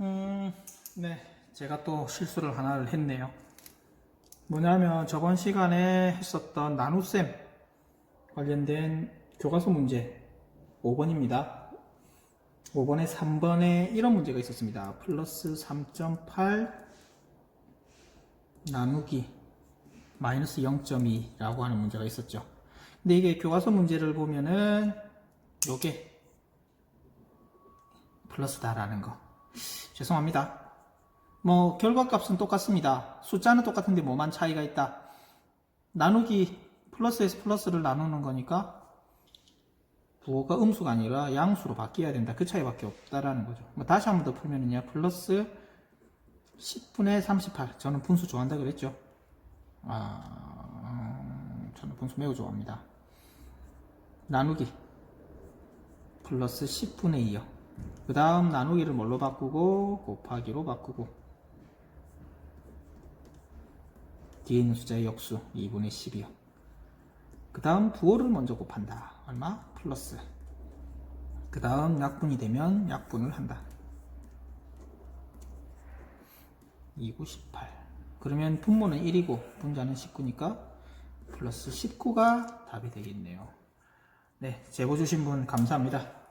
음, 네. 제가 또 실수를 하나를 했네요. 뭐냐면 저번 시간에 했었던 나눗셈 관련된 교과서 문제 5번입니다. 5번에 3번에 이런 문제가 있었습니다. 플러스 3.8 나누기 마이너스 0.2라고 하는 문제가 있었죠. 근데 이게 교과서 문제를 보면은 요게 플러스다라는 거. 죄송합니다. 뭐 결과값은 똑같습니다. 숫자는 똑같은데 뭐만 차이가 있다. 나누기 플러스에서 플러스를 나누는 거니까 부호가 음수가 아니라 양수로 바뀌어야 된다. 그 차이밖에 없다라는 거죠. 뭐 다시 한 번 더 풀면은요. 플러스 10분의 38. 저는 분수 좋아한다 그랬죠. 아, 저는 분수 매우 좋아합니다. 나누기 플러스 10분의 2요. 그 다음 나누기를 뭘로 바꾸고 곱하기로 바꾸고 뒤에 있는 숫자의 역수 2분의 10이요. 그 다음 부호를 먼저 곱한다. 얼마? 플러스. 그 다음 약분이 되면 약분을 한다. 2구 18. 그러면 분모는 1이고 분자는 19니까 플러스 19가 답이 되겠네요. 네, 제보 주신 분 감사합니다.